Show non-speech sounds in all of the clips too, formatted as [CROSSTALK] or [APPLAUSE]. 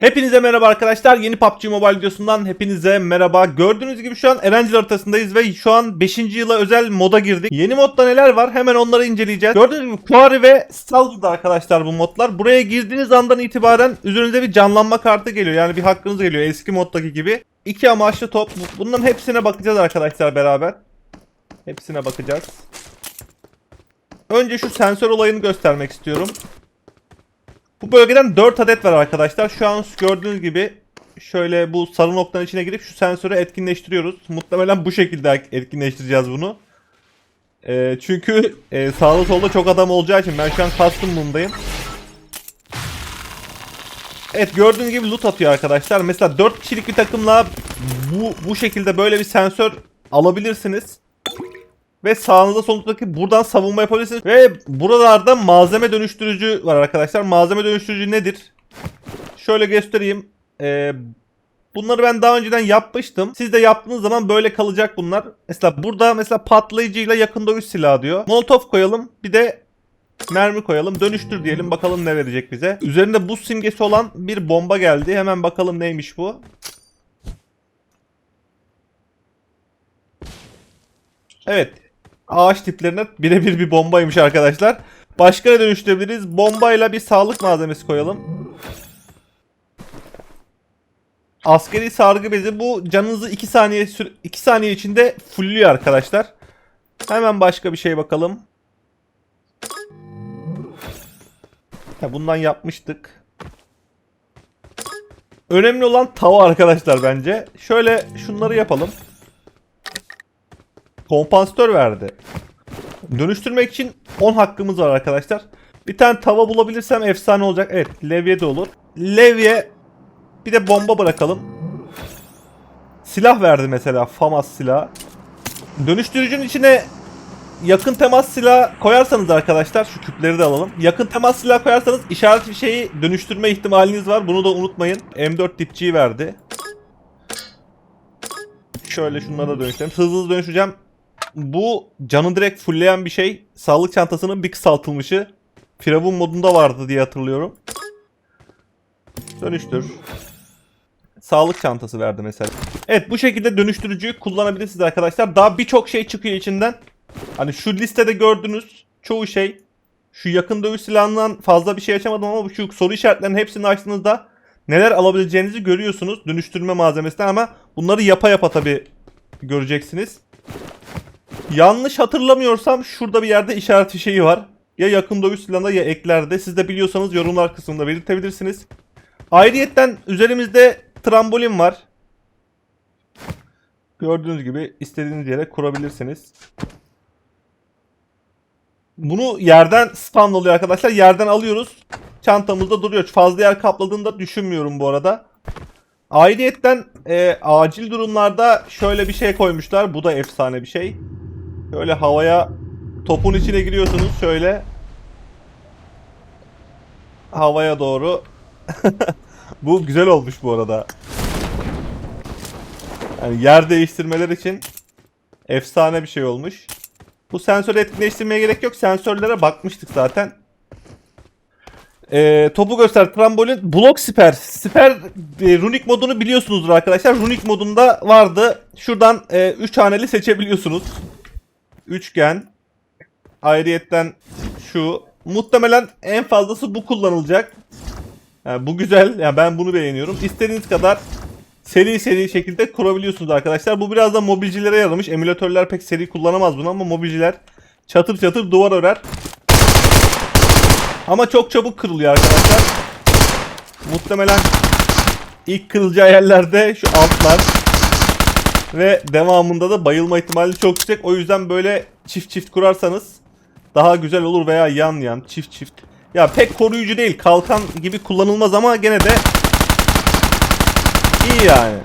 Hepinize merhaba arkadaşlar. Yeni PUBG Mobile videosundan hepinize merhaba. Gördüğünüz gibi şu an Erencil haritasındayız ve şu an 5. yıla özel moda girdik. Yeni modda neler var? Hemen onları inceleyeceğiz. Gördüğünüz gibi Quarry ve Stalker'da arkadaşlar bu modlar. Buraya girdiğiniz andan itibaren üzerinize bir canlanma kartı geliyor. Yani bir hakkınız geliyor eski moddaki gibi. İki amaçlı top. Bunların hepsine bakacağız arkadaşlar beraber. Hepsine bakacağız. Önce şu sensör olayını göstermek istiyorum. Bölgeden 4 adet var arkadaşlar. Şu an gördüğünüz gibi şöyle bu sarı noktanın içine girip şu sensörü etkinleştiriyoruz. Muhtemelen bu şekilde etkinleştireceğiz bunu. Ee, çünkü e, sağda solda çok adam olacağı için ben şu an custom bundayım. Evet gördüğünüz gibi loot atıyor arkadaşlar. Mesela 4 kişilik bir takımla bu, bu şekilde böyle bir sensör alabilirsiniz. Ve sağınızda solunuzdaki buradan savunma yapabilirsiniz. Ve buralarda malzeme dönüştürücü var arkadaşlar. Malzeme dönüştürücü nedir? Şöyle göstereyim. Ee, bunları ben daha önceden yapmıştım. Siz de yaptığınız zaman böyle kalacak bunlar. Mesela burada mesela patlayıcıyla yakın dövüş silahı diyor. Molotov koyalım. Bir de mermi koyalım. Dönüştür diyelim. Bakalım ne verecek bize. Üzerinde buz simgesi olan bir bomba geldi. Hemen bakalım neymiş bu. Evet. Ağaç tiplerine birebir bir bombaymış arkadaşlar. Başka ne dönüştürebiliriz? Bombayla bir sağlık malzemesi koyalım. Askeri sargı bezi bu canınızı 2 saniye 2 saniye içinde fullüyor arkadaşlar. Hemen başka bir şey bakalım. Ha, bundan yapmıştık. Önemli olan tava arkadaşlar bence. Şöyle şunları yapalım. Kompansatör verdi. Dönüştürmek için 10 hakkımız var arkadaşlar. Bir tane tava bulabilirsem efsane olacak. Evet levye de olur. Levye bir de bomba bırakalım. Silah verdi mesela FAMAS silah. Dönüştürücünün içine yakın temas silah koyarsanız arkadaşlar şu küpleri de alalım. Yakın temas silah koyarsanız işaret bir şeyi dönüştürme ihtimaliniz var. Bunu da unutmayın. M4 dipçiyi verdi. Şöyle şunlara da dönüştürelim. Hızlı hızlı dönüşeceğim. Bu canı direkt fullleyen bir şey. Sağlık çantasının bir kısaltılmışı. Firavun modunda vardı diye hatırlıyorum. Dönüştür. Sağlık çantası verdi mesela. Evet bu şekilde dönüştürücüyü kullanabilirsiniz arkadaşlar. Daha birçok şey çıkıyor içinden. Hani şu listede gördüğünüz çoğu şey. Şu yakın dövüş silahından fazla bir şey açamadım ama şu soru işaretlerinin hepsini açtığınızda neler alabileceğinizi görüyorsunuz. Dönüştürme malzemesinden ama bunları yapa yapa tabi göreceksiniz. Yanlış hatırlamıyorsam şurada bir yerde işaret fişeği var. Ya yakın dövüş silahında ya eklerde. Siz de biliyorsanız yorumlar kısmında belirtebilirsiniz. Ayrıyetten üzerimizde trambolin var. Gördüğünüz gibi istediğiniz yere kurabilirsiniz. Bunu yerden spawn oluyor arkadaşlar. Yerden alıyoruz. Çantamızda duruyor. Fazla yer kapladığını da düşünmüyorum bu arada. Ayrıyetten e, acil durumlarda şöyle bir şey koymuşlar. Bu da efsane bir şey. Böyle havaya topun içine giriyorsunuz şöyle. Havaya doğru. [LAUGHS] bu güzel olmuş bu arada. Yani yer değiştirmeler için efsane bir şey olmuş. Bu sensörü etkinleştirmeye gerek yok. Sensörlere bakmıştık zaten. Ee, topu göster. Trambolin. Blok siper. Siper e, runik modunu biliyorsunuzdur arkadaşlar. Runik modunda vardı. Şuradan 3 e, haneli seçebiliyorsunuz. Üçgen. Ayrıyetten şu. Muhtemelen en fazlası bu kullanılacak. Yani bu güzel. Yani ben bunu beğeniyorum. İstediğiniz kadar seri seri şekilde kurabiliyorsunuz arkadaşlar. Bu biraz da mobilcilere yaramış. Emülatörler pek seri kullanamaz bunu ama mobilciler çatır çatır duvar örer. Ama çok çabuk kırılıyor arkadaşlar. Muhtemelen ilk kırılacağı yerlerde şu altlar. Ve devamında da bayılma ihtimali çok yüksek. O yüzden böyle çift çift kurarsanız daha güzel olur veya yan yan çift çift. Ya pek koruyucu değil. Kalkan gibi kullanılmaz ama gene de iyi yani.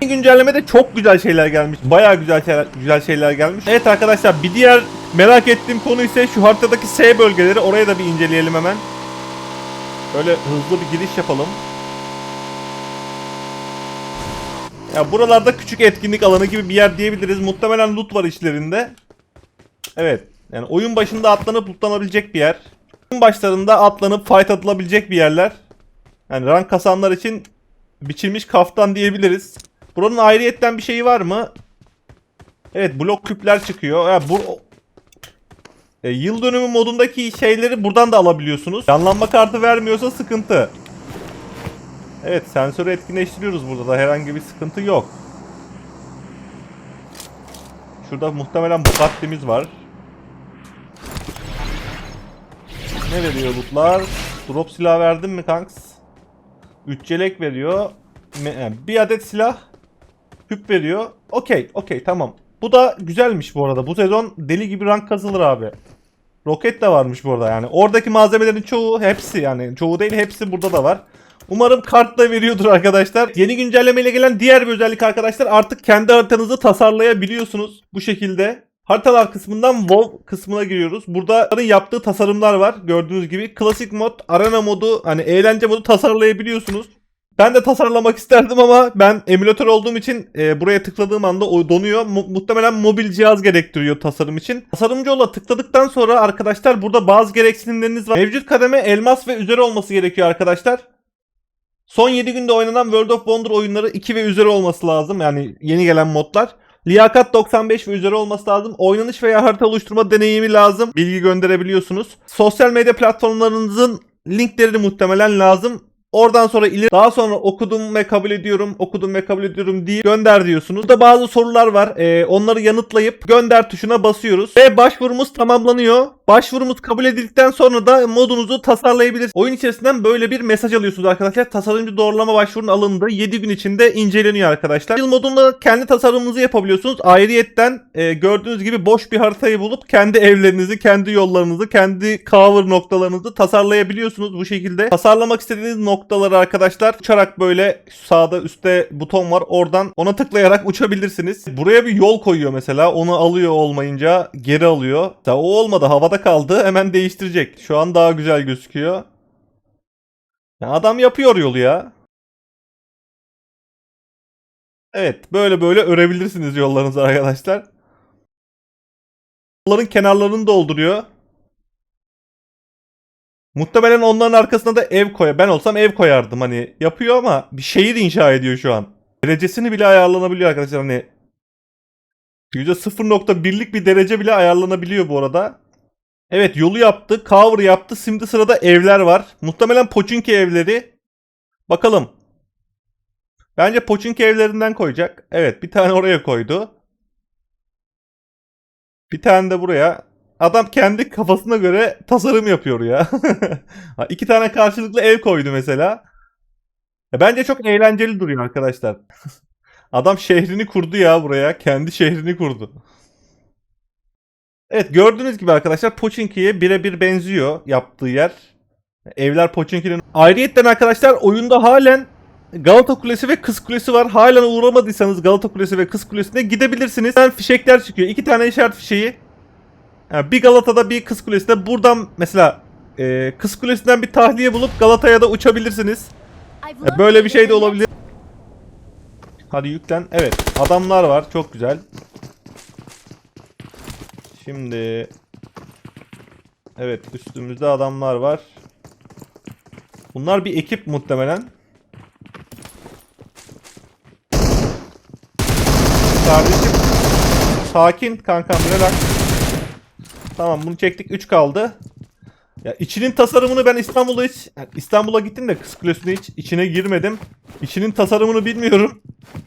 Güncellemede çok güzel şeyler gelmiş. Bayağı güzel şeyler, güzel şeyler gelmiş. Evet arkadaşlar bir diğer merak ettiğim konu ise şu haritadaki S bölgeleri. Oraya da bir inceleyelim hemen. Böyle hızlı bir giriş yapalım. Ya buralarda küçük etkinlik alanı gibi bir yer diyebiliriz. Muhtemelen loot var içlerinde. Evet. Yani oyun başında atlanıp lootlanabilecek bir yer. Oyun başlarında atlanıp fight atılabilecek bir yerler. Yani rank kasanlar için biçilmiş kaftan diyebiliriz. Buranın ayrıyetten bir şeyi var mı? Evet blok küpler çıkıyor. Ya bu e, yıl dönümü modundaki şeyleri buradan da alabiliyorsunuz. Yanlanma kartı vermiyorsa sıkıntı. Evet sensörü etkinleştiriyoruz burada da herhangi bir sıkıntı yok. Şurada muhtemelen Bugatti'miz var. Ne veriyor lootlar? Drop silah verdin mi kanks? 3 yelek veriyor. Bir adet silah. Küp veriyor. Okey, okey tamam. Bu da güzelmiş bu arada. Bu sezon deli gibi rank kazılır abi. Roket de varmış burada yani. Oradaki malzemelerin çoğu hepsi yani çoğu değil hepsi burada da var. Umarım kart da veriyordur arkadaşlar. Yeni güncellemeyle gelen diğer bir özellik arkadaşlar artık kendi haritanızı tasarlayabiliyorsunuz bu şekilde. Haritalar kısmından WoW kısmına giriyoruz. Burada yaptığı tasarımlar var. Gördüğünüz gibi klasik mod, arena modu, hani eğlence modu tasarlayabiliyorsunuz. Ben de tasarlamak isterdim ama ben emülatör olduğum için e, buraya tıkladığım anda o donuyor. Mu- muhtemelen mobil cihaz gerektiriyor tasarım için. Tasarımcı ola tıkladıktan sonra arkadaşlar burada bazı gereksinimleriniz var. Mevcut kademe elmas ve üzeri olması gerekiyor arkadaşlar. Son 7 günde oynanan World of Wonder oyunları 2 ve üzeri olması lazım. Yani yeni gelen modlar. Liyakat 95 ve üzeri olması lazım. Oynanış veya harita oluşturma deneyimi lazım. Bilgi gönderebiliyorsunuz. Sosyal medya platformlarınızın linkleri muhtemelen lazım. Oradan sonra ileri daha sonra okudum ve kabul ediyorum, okudum ve kabul ediyorum diye gönder diyorsunuz. Burada bazı sorular var. Ee, onları yanıtlayıp gönder tuşuna basıyoruz. Ve başvurumuz tamamlanıyor. Başvurumuz kabul edildikten sonra da modunuzu tasarlayabilirsiniz. Oyun içerisinden böyle bir mesaj alıyorsunuz arkadaşlar. Tasarımcı doğrulama başvurunun alındığı 7 gün içinde inceleniyor arkadaşlar. Yıl modunda kendi tasarımınızı yapabiliyorsunuz. Ayrıyetten e, gördüğünüz gibi boş bir haritayı bulup kendi evlerinizi, kendi yollarınızı, kendi cover noktalarınızı tasarlayabiliyorsunuz bu şekilde. Tasarlamak istediğiniz noktaları arkadaşlar uçarak böyle sağda üstte buton var. Oradan ona tıklayarak uçabilirsiniz. Buraya bir yol koyuyor mesela. Onu alıyor olmayınca geri alıyor. Mesela o olmadı havada kaldı. [LAUGHS] Hemen değiştirecek. Şu an daha güzel gözüküyor. Ya adam yapıyor yolu ya. Evet böyle böyle örebilirsiniz yollarınızı arkadaşlar. Yolların kenarlarını dolduruyor. Muhtemelen onların arkasına da ev koyar. Ben olsam ev koyardım hani. Yapıyor ama bir şehir inşa ediyor şu an. Derecesini bile ayarlanabiliyor arkadaşlar hani. %0.1'lik bir derece bile ayarlanabiliyor bu arada. Evet yolu yaptı. Cover yaptı. Şimdi sırada evler var. Muhtemelen Pochinki evleri. Bakalım. Bence Pochinki evlerinden koyacak. Evet bir tane oraya koydu. Bir tane de buraya. Adam kendi kafasına göre tasarım yapıyor ya. [LAUGHS] İki tane karşılıklı ev koydu mesela. Bence çok eğlenceli duruyor arkadaşlar. [LAUGHS] Adam şehrini kurdu ya buraya. Kendi şehrini kurdu. Evet gördüğünüz gibi arkadaşlar Pochinki'ye birebir benziyor yaptığı yer. Evler Pochinki'nin. Ayrıyetten arkadaşlar oyunda halen Galata Kulesi ve Kız Kulesi var. Halen uğramadıysanız Galata Kulesi ve Kız Kulesi'ne gidebilirsiniz. Ben fişekler çıkıyor. İki tane işaret fişeği. Yani bir Galata'da bir Kız Kulesi'nde. Buradan mesela e, Kız Kulesi'nden bir tahliye bulup Galata'ya da uçabilirsiniz. E, Böyle bir şey de olabilir. Hadi yüklen. Evet adamlar var. Çok güzel. Şimdi Evet üstümüzde adamlar var. Bunlar bir ekip muhtemelen. Kardeşim sakin kankam relax. Tamam bunu çektik 3 kaldı. Ya içinin tasarımını ben İstanbul'a hiç yani İstanbul'a gittim de Kız Kulesi'ne hiç içine girmedim. İçinin tasarımını bilmiyorum.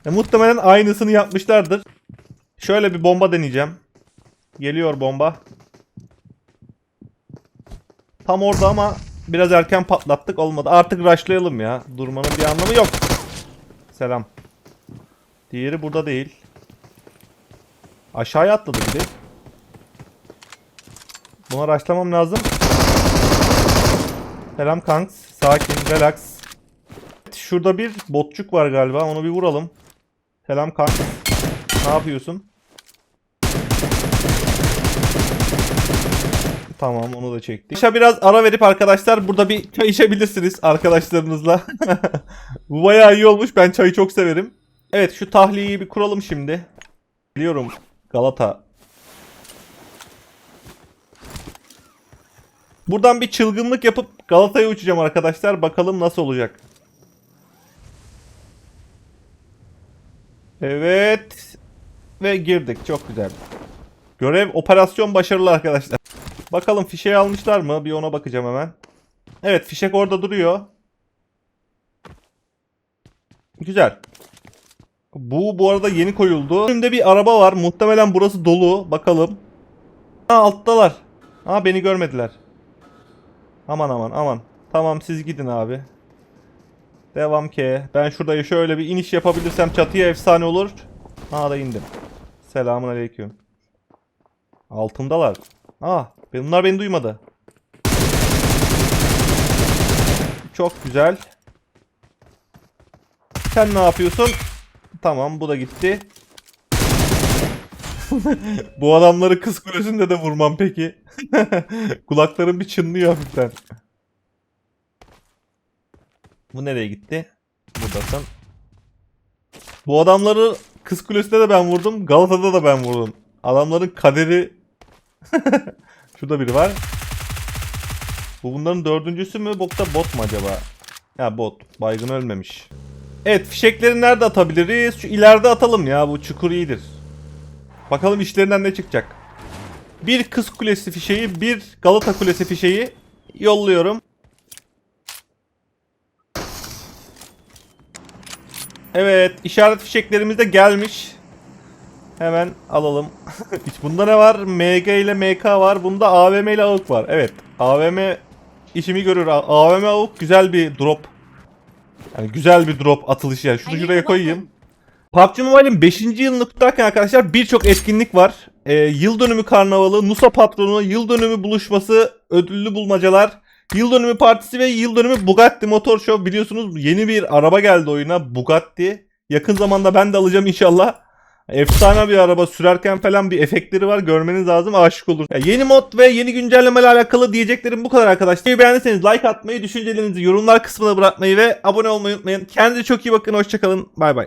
Ya muhtemelen aynısını yapmışlardır. Şöyle bir bomba deneyeceğim. Geliyor bomba. Tam orada ama biraz erken patlattık olmadı. Artık rushlayalım ya. Durmanın bir anlamı yok. Selam. Diğeri burada değil. Aşağıya atladı bir de. Buna rushlamam lazım. Selam kanks. Sakin, relax. Şurada bir botçuk var galiba. Onu bir vuralım. Selam kanks. Ne yapıyorsun? Tamam onu da çektik. Başa biraz ara verip arkadaşlar burada bir çay içebilirsiniz arkadaşlarınızla. [LAUGHS] Bu bayağı iyi olmuş. Ben çayı çok severim. Evet şu tahliyeyi bir kuralım şimdi. Biliyorum Galata. Buradan bir çılgınlık yapıp Galata'ya uçacağım arkadaşlar. Bakalım nasıl olacak. Evet. Ve girdik. Çok güzel. Görev operasyon başarılı arkadaşlar. Bakalım fişeği almışlar mı? Bir ona bakacağım hemen. Evet fişek orada duruyor. Güzel. Bu bu arada yeni koyuldu. Önümde bir araba var. Muhtemelen burası dolu. Bakalım. Ha alttalar. Ha beni görmediler. Aman aman aman. Tamam siz gidin abi. Devam ki. Ben şurada şöyle bir iniş yapabilirsem çatıya efsane olur. Ha da indim. Selamun aleyküm. Altımdalar. Aa, bunlar beni duymadı. Çok güzel. Sen ne yapıyorsun? Tamam, bu da gitti. [LAUGHS] bu adamları kız kulesinde de vurmam peki. [LAUGHS] Kulaklarım bir çınlıyor hafiften. Bu nereye gitti? Buradasın. Bu adamları Kız Kulesi'nde de ben vurdum. Galata'da da ben vurdum. Adamların kaderi... [LAUGHS] Şurada biri var. Bu bunların dördüncüsü mü? Bokta bot mu acaba? Ya bot. Baygın ölmemiş. Evet fişekleri nerede atabiliriz? Şu ileride atalım ya. Bu çukur iyidir. Bakalım işlerinden ne çıkacak. Bir Kız Kulesi fişeği, bir Galata Kulesi fişeği yolluyorum. Evet, işaret fişeklerimiz de gelmiş. Hemen alalım. [LAUGHS] Hiç bunda ne var? MG ile MK var. Bunda AVM ile AUK var. Evet, AVM işimi görür. AVM AUK güzel bir drop. Yani güzel bir drop atılışı yani. Şunu şuraya koyayım. PUBG Mobile'in 5. yılını kutlarken arkadaşlar birçok etkinlik var. Ee, yıl dönümü karnavalı, Nusa patronu, yıl dönümü buluşması, ödüllü bulmacalar, yıl dönümü partisi ve yıl dönümü Bugatti Motor Show. Biliyorsunuz yeni bir araba geldi oyuna Bugatti. Yakın zamanda ben de alacağım inşallah. Efsane bir araba sürerken falan bir efektleri var görmeniz lazım aşık olur. Ya yeni mod ve yeni güncelleme ile alakalı diyeceklerim bu kadar arkadaşlar. Videoyu beğendiyseniz like atmayı, düşüncelerinizi yorumlar kısmına bırakmayı ve abone olmayı unutmayın. Kendinize çok iyi bakın hoşçakalın bay bay.